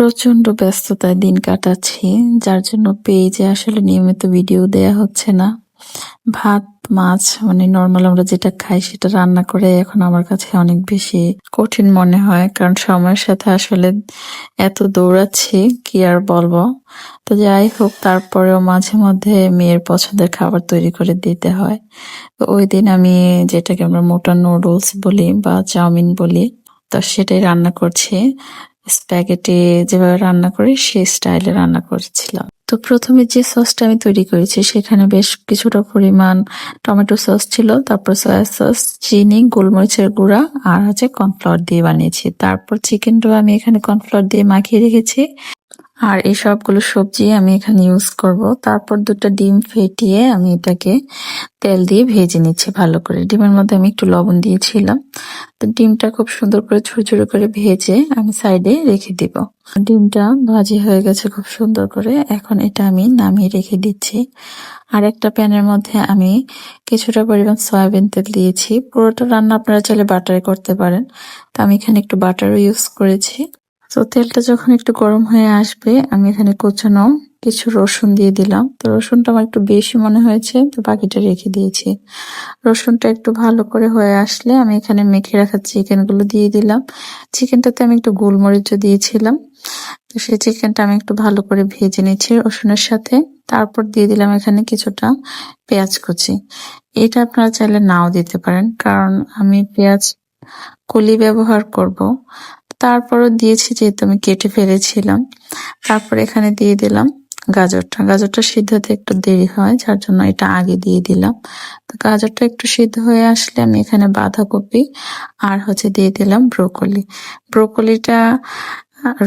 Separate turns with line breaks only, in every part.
প্রচণ্ড ব্যস্ততায় দিন কাটাচ্ছি, যার জন্য পেজে আসলে নিয়মিত ভিডিও দেয়া হচ্ছে না। ভাত, মাছ মানে নর্মাল আমরা যেটা খাই সেটা রান্না করে এখন আমার কাছে অনেক বেশি কঠিন মনে হয়, কারণ সময়ের সাথে আসলে এত দৌড়াচ্ছি, কি আর বলব? তো যাই হোক, তারপরেও মাঝে মধ্যে মেয়ের পছন্দের খাবার তৈরি করে দিতে হয়। তো ওই দিন আমি যেটাকে আমরা মোটা নুডলস বলি বা চাউমিন বলি, তো সেটাই রান্না করছি। স্প্যাগেটি যেভাবে রান্না করি, সেই স্টাইলে রান্না করেছিলাম। তো প্রথমে যে সসটা আমি তৈরি করেছি, সেখানে বেশ কিছুটা পরিমাণ টমেটো সস ছিল, তারপর সয়া সস, চিনি, গোলমরিচের গুঁড়া, আর হচ্ছে কর্নফ্লাওয়ার দিয়ে বানিয়েছি। তারপর চিকেনটাও আমি এখানে কর্নফ্লাওয়ার দিয়ে মাখিয়ে রেখেছি। আর এই সবগুলো সবজি আমি এখানে ইউজ করব। তারপর দুটো ডিম ফেটিয়ে আমি এটাকে তেল দিয়ে ভেজে নিচ্ছি ভালো করে। ডিমের মধ্যে আমি একটু লবণ দিয়েছিলাম। তো ডিমটা খুব সুন্দর করে ছোট ছোট করে ভেজে আমি সাইডে রেখে দিব। ডিমটা ভাজি হয়ে গেছে খুব সুন্দর করে। এখন এটা আমি নামিয়ে রেখে দিচ্ছি। আর একটা প্যানের মধ্যে আমি কিছুটা পরিমাণ সয়াবিন তেল দিয়েছি। পুরোটা রান্না আপনারা চাইলে বাটারে করতে পারেন। তো আমি এখানে একটু বাটারও ইউজ করেছি। তো তেলটা যখন একটু গরম হয়ে আসবে, আমি এখানে কোচানো কিছু রসুন দিয়ে দিলাম। তো রসুনটা আমার একটু বেশি মনে হয়েছে, তো বাকিটা রেখে দিয়েছি। রসুনটা একটু ভালো করে হয়ে আসলে আমি এখানে মেখে রাখা চিকেনগুলো দিয়ে দিলাম। চিকেনটাতে আমি একটু গোলমরিচও দিয়েছিলাম। তো সেই চিকেনটা আমি একটু ভালো করে ভেজে নিচ্ছি রসুনের সাথে। তারপর দিয়ে দিলাম এখানে কিছুটা পেঁয়াজ কুচি। এটা আপনারা চাইলে নাও দিতে পারেন, কারণ আমি পেঁয়াজ কলি ব্যবহার করব। তারপরও দিয়েছি যেহেতু আমি কেটে ফেলেছিলাম। তারপর এখানে দিয়ে দিলাম গাজরটা। গাজরটা সিদ্ধ হতে একটু দেরি হয়, যার জন্য এটা আগে দিয়ে দিলাম। তো গাজরটা একটু সিদ্ধ হয়ে আসলে আমি এখানে বাঁধাকপি আর হচ্ছে দিয়ে দিলাম ব্রোকলি। ব্রোকলিটা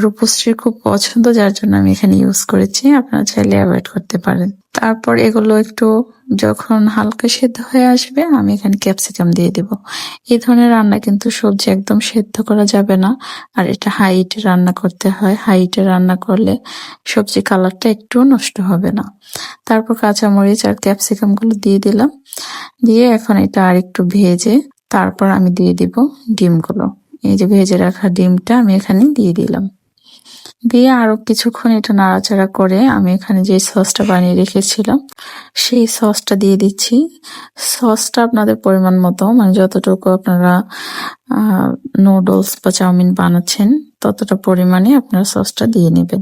রূপশ্রীর খুব পছন্দ, যার জন্য আমি এখানে ইউজ করেছি। আপনারা চাইলে অ্যাভয়েড করতে পারেন। তারপর এগুলো একটু যখন হালকা সেদ্ধ হয়ে আসবে, আমি এখানে ক্যাপসিকাম দিয়ে দেব। এই ধরনের রান্না কিন্তু সবজি একদম সেদ্ধ করা যাবে না। আর এটা হাইটে রান্না করতে হয়। হাইটে রান্না করলে সবজি কালারটা একটু নষ্ট হবে না। তারপর কাঁচামরিচ আর ক্যাপসিকামগুলো দিয়ে দিলাম। দিয়ে এখন এটা আর একটু ভেজে তারপর আমি দিয়ে দিব ডিমগুলো। এই যে ভেজে রাখা ডিমটা আমি এখানে দিয়ে দিলাম। দিয়ে আরও কিছুক্ষণ এটা নাড়াচাড়া করে আমি এখানে যে সসটা বানিয়ে রেখেছিলাম, সেই সসটা দিয়ে দিচ্ছি। সসটা আপনাদের পরিমাণ মতো মানে যতটুকু আপনারা নুডলস বা চাউমিন বানাচ্ছেন ততটা পরিমাণে আপনারা সসটা দিয়ে নেবেন।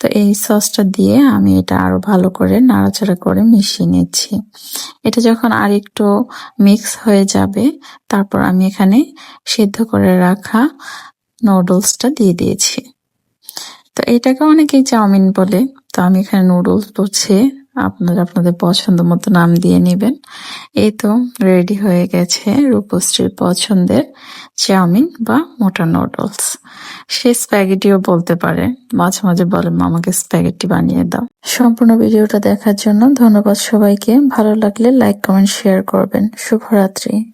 তো এই সসটা দিয়ে আমি এটা আরও ভালো করে নাড়াচাড়া করে মিশিয়ে নিচ্ছি। এটা যখন আর একটু মিক্স হয়ে যাবে, তারপর আমি এখানে সিদ্ধ করে রাখা নুডলসটা দিয়ে দিয়েছি। তো এটাকে অনেকেই চাউমিন বলে, তো আমি এখানে নুডলস বলছি আপনারা আপনাদের পছন্দ মতো নাম দিয়ে নেবেন। এই তো রেডি হয়ে গেছে রূপশ্রীর পছন্দের চাউমিন বা মোটা নুডলস সে স্প্যাগেটিও বলতে পারে। মাঝে মাঝে বলে আমাকে স্প্যাগেটি বানিয়ে দাও। সম্পূর্ণ ভিডিওটা দেখার জন্য ধন্যবাদ সবাইকে। ভালো লাগলে লাইক কমেন্ট শেয়ার করবেন। শুভরাত্রি।